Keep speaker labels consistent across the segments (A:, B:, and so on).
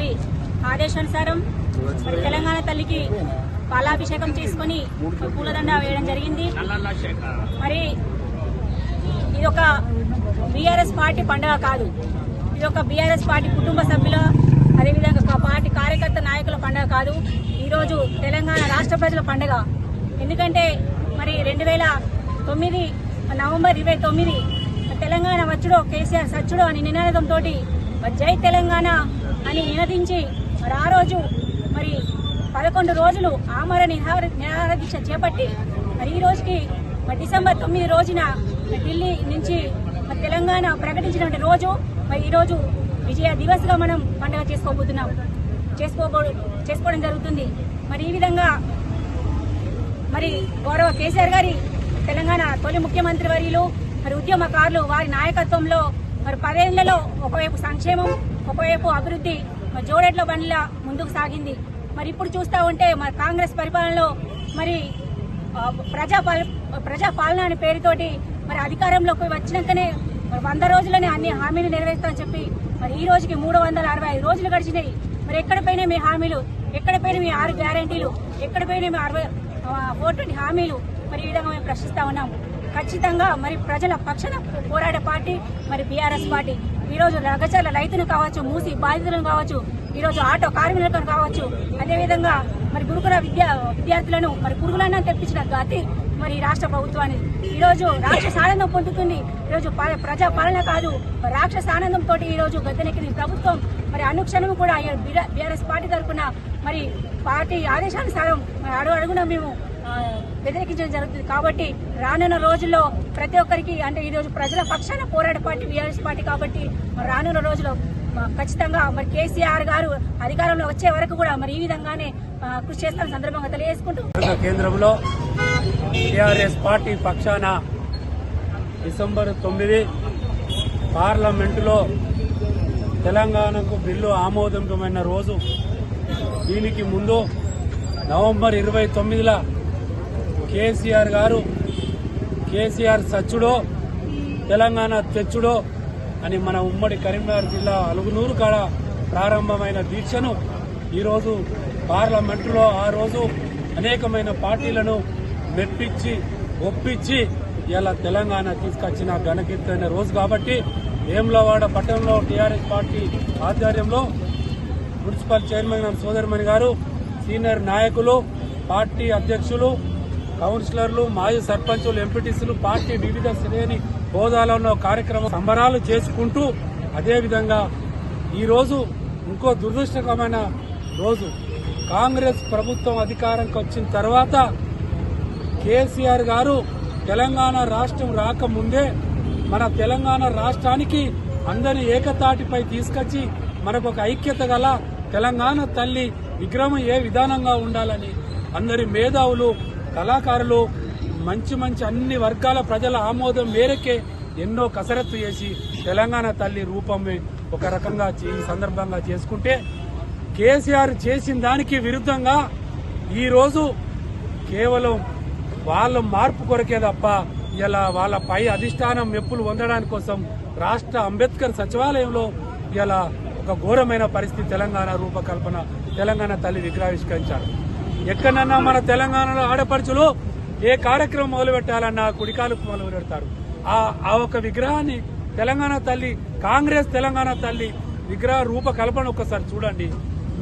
A: గారి ఆదేశానుసారం మరి తెలంగాణ తల్లికి పాలాభిషేకం చేసుకుని పూలదండ వేయడం జరిగింది. మరి ఇది ఒక బీఆర్ఎస్ పార్టీ పండుగ కాదు. ఇది ఒక బీఆర్ఎస్ పార్టీ కుటుంబ సభ్యుల అదేవిధంగా పార్టీ కార్యకర్త నాయకుల పండుగ కాదు. ఈరోజు తెలంగాణ రాష్ట్ర ప్రజల పండుగ. ఎందుకంటే మరి రెండు వేల తొమ్మిది నవంబర్ ఇరవై తొమ్మిది తెలంగాణ వచ్చుడో కేసీఆర్ సచ్చుడో అని నినాదంతో జై తెలంగాణ అని నినదించి మరి ఆ రోజు మరి పదకొండు రోజులు ఆమర నిహార నిరాహార దీక్ష చేపట్టి మరి ఈ రోజుకి మరి డిసెంబర్ తొమ్మిది రోజున ఢిల్లీ నుంచి మరి తెలంగాణ ప్రకటించినటువంటి రోజు మరి ఈ రోజు విజయ దివస్గా మనం పండుగ చేసుకోబోతున్నాం. చేసుకోబో చేసుకోవడం జరుగుతుంది. మరి ఈ విధంగా మరి గౌరవ కేసీఆర్ గారి తెలంగాణ తొలి ముఖ్యమంత్రి వర్యులు మరి ఉద్యమకారులు వారి నాయకత్వంలో మరి పదేళ్ళలో ఒకవైపు సంక్షేమం ఒకవైపు అభివృద్ధి మరి జోడెట్ల బండ్ల ముందుకు సాగింది. మరి ఇప్పుడు చూస్తా ఉంటే మరి కాంగ్రెస్ పరిపాలనలో మరి ప్రజా పాల- ప్రజా పాలన అనే పేరుతోటి మరి అధికారంలోకి వచ్చినాకనే మరి వంద రోజులనే అన్ని హామీలు నెరవేరుస్తామని చెప్పి మరి ఈ రోజుకి మూడు వందల అరవై ఐదు రోజులు గడిచినాయి. మరి ఎక్కడ పోయినా మీ హామీలు? ఎక్కడ పోయినా మీ ఆరు గ్యారంటీలు? ఎక్కడ పోయినా మీ అరవై ఫోర్ ట్వంటీ హామీలు? మరి ఈ విధంగా మేము ప్రశ్నిస్తా ఉన్నాము ఖచ్చితంగా మరి ప్రజల పక్షాన పోరాడే పార్టీ మరి బీఆర్ఎస్ పార్టీ. ఈ రోజు రగచర్ల రైతులు కావచ్చు మూసి బాధితులను కావచ్చు ఈ రోజు ఆటో కార్మికులను కావచ్చు అదేవిధంగా మరి గురుకుల విద్యా విద్యార్థులను మరి పురుగులన్నా తెప్పించిన గతి మరి రాష్ట్ర ప్రభుత్వానికి ఈరోజు రాక్షస ఆనందం పొందుతుంది. ఈరోజు ప్రజా పాలన కాదు రాక్షస ఆనందంతో ఈరోజు గద్దెనెక్కింది ప్రభుత్వం. మరి అనుక్షణం కూడా బీఆర్ఎస్ పార్టీ తరఫున మరి పార్టీ ఆదేశానుసారం మరి అడుగు అడుగున మేము వ్యతిరేకించడం జరుగుతుంది. కాబట్టి రానున్న రోజుల్లో ప్రతి ఒక్కరికి అంటే ఈరోజు ప్రజల పక్షాన పోరాట పార్టీ బీఆర్ఎస్ పార్టీ కాబట్టి రానున్న రోజుల్లో ఖచ్చితంగా మరి కేసీఆర్ గారు అధికారంలో వచ్చే వరకు కూడా మరి ఈ విధంగానే కృషి చేస్తాను సందర్భంగా తెలియజేసుకుంటూ.
B: కేంద్రంలో టీఆర్ఎస్ పార్టీ పక్షాన డిసెంబర్ తొమ్మిది పార్లమెంటులో తెలంగాణకు బిల్లు ఆమోదమైన రోజు. దీనికి ముందు నవంబర్ ఇరవై తొమ్మిదిలో కేసీఆర్ గారు కేసీఆర్ సచ్చుడో తెలంగాణ తెచ్చుడో అని మన ఉమ్మడి కరీంనగర్ జిల్లా అలుగునూరు కాడ ప్రారంభమైన దీక్షను ఈరోజు పార్లమెంటులో ఆ రోజు అనేకమైన పార్టీలను మెప్పించి ఒప్పించి ఇలా తెలంగాణ తీసుకొచ్చిన ఘనకీర్తైన రోజు కాబట్టి వేములవాడ పట్టణంలో టీఆర్ఎస్ పార్టీ ఆధ్వర్యంలో మున్సిపల్ చైర్మన్ సోదరిమణి గారు సీనియర్ నాయకులు పార్టీ అధ్యక్షులు కౌన్సిలర్లు మాజీ సర్పంచులు ఎంపీటీసీలు పార్టీ వివిధ శ్రేణి హోదాలలో కార్యక్రమం సంబరాలు చేసుకుంటూ అదేవిధంగా ఈరోజు ఇంకో దురదృష్టకరమైన రోజు. కాంగ్రెస్ ప్రభుత్వం అధికారంకి వచ్చిన తర్వాత కేసీఆర్ గారు తెలంగాణ రాష్ట్రం రాకముందే మన తెలంగాణ రాష్ట్రానికి అందరి ఏకతాటిపై తీసుకొచ్చి మనకు ఒక ఐక్యత గల తెలంగాణ తల్లి విగ్రహం ఏ విధానంగా ఉండాలని అందరి మేధావులు కళాకారులు మంచి మంచి అన్ని వర్గాల ప్రజల ఆమోదం మేరకే ఎన్నో కసరత్తు చేసి తెలంగాణ తల్లి రూపమే ఒక రకంగా ఈ సందర్భంగా చేసుకుంటే కేసీఆర్ చేసిన దానికి విరుద్ధంగా ఈరోజు కేవలం వాళ్ళ మార్పు కొరకే తప్ప ఇలా వాళ్ళ పై అధిష్టానం మెప్పులు పొందడానికి కోసం రాష్ట్ర అంబేద్కర్ సచివాలయంలో ఇలా ఒక ఘోరమైన పరిస్థితి తెలంగాణ రూపకల్పన తెలంగాణ తల్లి విగ్రహావిష్కరించారు. ఎక్కడన్నా మన తెలంగాణలో ఆడపడుచులు ఏ కార్యక్రమం మొదలు పెట్టాలన్నా కుడికాలు మొదలు పెడతారు ఆ ఆ ఒక విగ్రహాన్ని తెలంగాణ తల్లి కాంగ్రెస్ తెలంగాణ తల్లి విగ్రహ రూపకల్పన ఒకసారి చూడండి.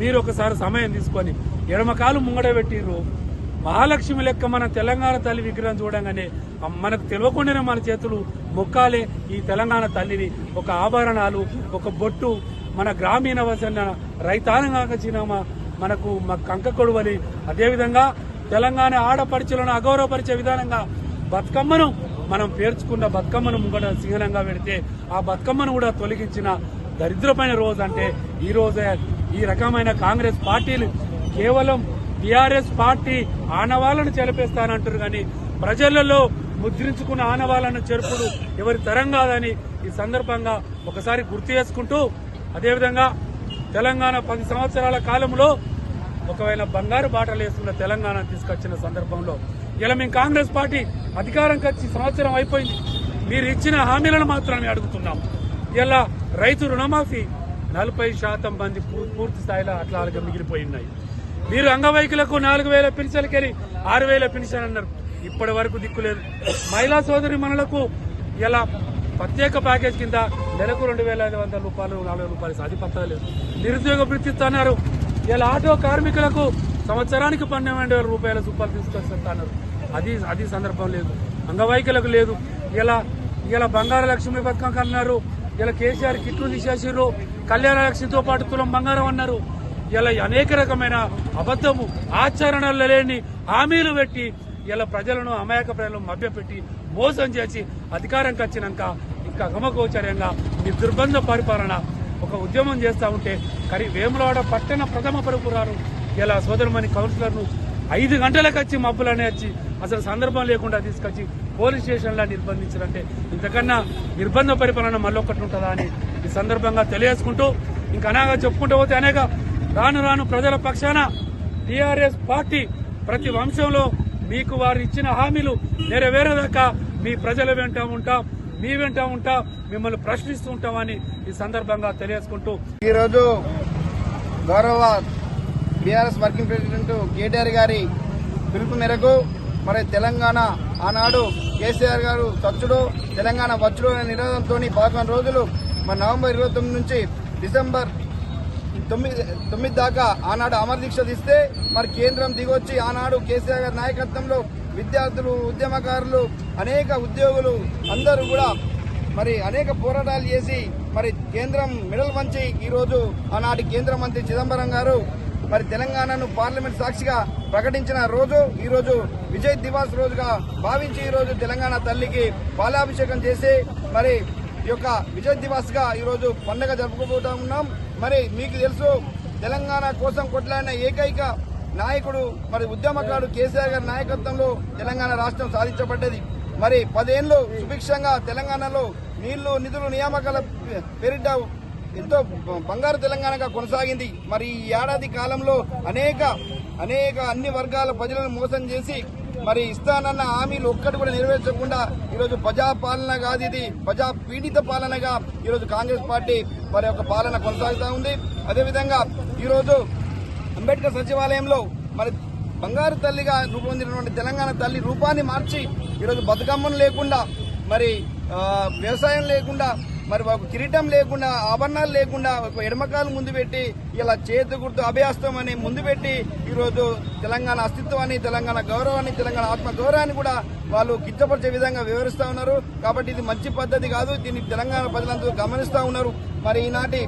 B: మీరు ఒకసారి సమయం తీసుకొని ఎడమకాలు ముంగడ పెట్టిర్రు. మహాలక్ష్మి లెక్క మన తెలంగాణ తల్లి విగ్రహం చూడంగానే మనకు తెలియకుండానే మన చేతులు మొక్కాలే ఈ తెలంగాణ తల్లిని. ఒక ఆభరణాలు ఒక బొట్టు మన గ్రామీణ వసన రైతాంగాక చినమా మనకు మా కంక కొడువలి అదేవిధంగా తెలంగాణ ఆడపడుచులను అగౌరవపరిచే విధానంగా బతుకమ్మను మనం పేర్చుకున్న బతుకమ్మను ముంగట సింహనంగా పెడితే ఆ బతుకమ్మను కూడా తొలగించిన దరిద్రమైన రోజు అంటే ఈ రోజే ఈ రకమైన కాంగ్రెస్ పార్టీలు కేవలం టీఆర్ఎస్ పార్టీ ఆనవాళ్ళను చెరిపేస్తానంటారు కానీ ప్రజలలో ముద్రించుకున్న ఆనవాళ్ళను చెరుపుడు ఎవరి తరం కాదని ఈ సందర్భంగా ఒకసారి గుర్తు చేసుకుంటూ అదేవిధంగా తెలంగాణ పది సంవత్సరాల కాలంలో ఒకవేళ బంగారు బాటలు వేసుకున్న తెలంగాణ తీసుకొచ్చిన సందర్భంలో ఇలా మేము కాంగ్రెస్ పార్టీ అధికారంకి వచ్చి సంవత్సరం అయిపోయింది. మీరు ఇచ్చిన హామీలను మాత్రమే అడుగుతున్నాం. ఇలా రైతు రుణమాఫీ నలభై శాతం మంది పూర్తి స్థాయిలో అట్లా అలాగే మిగిలిపోయినాయి. మీరు అంగవైకులకు నాలుగు వేల పెన్షన్లకెళ్ళి ఆరు వేల పెన్షన్ అన్నారు. ఇప్పటి వరకు దిక్కులేదు మహిళా సోదరి మనలకు ఇలా ప్రత్యేక ప్యాకేజ్ కింద నెలకు రెండు వేల ఐదు వందల రూపాయలు నాలుగు వేల రూపాయలు అది పత్తలేదు నిరుద్యోగ వృత్తి ఇలా ఆటో కార్మికులకు సంవత్సరానికి పన్నెండు వేల రూపాయల రూపాయలు తీసుకొస్తున్నారు అది అది సందర్భం లేదు. అంగవైకులకు లేదు. ఇలా ఇలా బంగార లక్ష్మి పథకం అన్నారు ఇలా కేసీఆర్ కిట్లు తీసేసారు కళ్యాణ లక్ష్మితో పాటు తులం బంగారం అన్నారు. ఇలా అనేక రకమైన అబద్ధము ఆచరణలు లేని హామీలు పెట్టి ఇలా ప్రజలను అమాయక ప్రజలను మభ్యపెట్టి మోసం చేసి అధికారంకి వచ్చినాక ఇంకా గమగోచర్యంగా మీ దుర్బంధ పరిపాలన ఒక ఉద్యమం చేస్తా ఉంటే కరి వేములవాడ పట్టణ ప్రథమ పరుపురారు ఇలా సోదరుమని కౌన్సిలర్ను ఐదు గంటలకు వచ్చి మబ్బులనే వచ్చి అసలు సందర్భం లేకుండా తీసుకొచ్చి పోలీస్ స్టేషన్లో నిర్బంధించారంటే ఇంతకన్నా నిర్బంధ పరిపాలన మళ్ళొక్కటి ఉంటుందా అని ఈ సందర్భంగా తెలియజేసుకుంటూ ఇంకా అనేక చెప్పుకుంటూ పోతే అనేక రాను రాను ప్రజల పక్షాన టీఆర్ఎస్ పార్టీ ప్రతి వంశంలో మీకు వారు ఇచ్చిన హామీలు నెరవేరేదాకా మీ ప్రజల వెంట ఉంటాం మీ వెంట ఉంటాం మిమ్మల్ని ప్రశ్నిస్తూ ఉంటామని ఈ సందర్భంగా తెలియజేసుకుంటూ
C: ఈరోజు గౌరవ బీఆర్ఎస్ వర్కింగ్ ప్రెసిడెంట్ కేటీఆర్ గారి పిలుపు మేరకు మరి తెలంగాణ ఆనాడు కేసీఆర్ గారు చచ్చుడు తెలంగాణ వచ్చుడు అనే నినాదంతో పదకొండు రోజులు మరి నవంబర్ ఇరవై నుంచి డిసెంబర్ తొమ్మిది తొమ్మిది దాకా ఆనాడు అమర దీక్ష తీస్తే మరి కేంద్రం దిగొచ్చి ఆనాడు కేసీఆర్ గారి నాయకత్వంలో విద్యార్థులు ఉద్యమకారులు అనేక ఉద్యోగులు అందరూ కూడా మరి అనేక పోరాటాలు చేసి మరి కేంద్రం మెడల్ వంచి ఈరోజు ఆనాటి కేంద్ర మంత్రి చిదంబరం గారు మరి తెలంగాణను పార్లమెంట్ సాక్షిగా ప్రకటించిన రోజు ఈరోజు విజయ్ దివాస్ రోజుగా భావించి ఈరోజు తెలంగాణ తల్లికి పాలాభిషేకం చేసి మరి ఈ యొక్క విజయ్ దివాస్గా ఈరోజు పండగ పండుగ జరుపుకోబోతా ఉన్నాం. మరి మీకు తెలుసు తెలంగాణ కోసం కొట్లాడిన ఏకైక నాయకుడు మరి ఉద్యమకారుడు కేసీఆర్ గారి నాయకత్వంలో తెలంగాణ రాష్ట్రం సాధించబడ్డది. మరి పదేళ్ళు సుభిక్షంగా తెలంగాణలో నీళ్ళు నిధులు నియామకాల పేరిట ఎంతో బంగారు తెలంగాణగా కొనసాగింది. మరి ఈ ఏడాది కాలంలో అనేక అనేక అన్ని వర్గాల ప్రజలను మోసం చేసి మరి ఇస్తానన్న హామీలు ఒక్కటి కూడా నెరవేర్చకుండా ఈరోజు ప్రజా పాలన కాదు ఇది. ప్రజా పీడిత పాలనగా ఈరోజు కాంగ్రెస్ పార్టీ మరి యొక్క పాలన కొనసాగుతూ ఉంది. అదేవిధంగా ఈరోజు అంబేద్కర్ సచివాలయంలో మరి బంగారు తల్లిగా రూపొందినటువంటి తెలంగాణ తల్లి రూపాన్ని మార్చి ఈరోజు బతుకమ్మను లేకుండా మరి వ్యవసాయం లేకుండా మరి ఒక కిరీటం లేకుండా ఆభరణాలు లేకుండా ఒక ఎడమకాలు ముందు పెట్టి ఇలా చేతి గుర్తు అభయాస్తం అని ముందు పెట్టి ఈరోజు తెలంగాణ అస్తిత్వాన్ని తెలంగాణ గౌరవాన్ని తెలంగాణ ఆత్మ గౌరవాన్ని కూడా వాళ్ళు కించపరిచే విధంగా వివరిస్తూ ఉన్నారు. కాబట్టి ఇది మంచి పద్ధతి కాదు. దీన్ని తెలంగాణ ప్రజలందరూ గమనిస్తూ ఉన్నారు. మరి ఈనాటి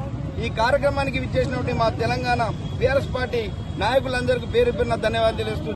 C: ఈ కార్యక్రమానికి విచ్చేసినటువంటి మా తెలంగాణ బీఆర్ఎస్ పార్టీ నాయకులందరికీ పేరు పేరున ధన్యవాదాలు తెలుస్తూ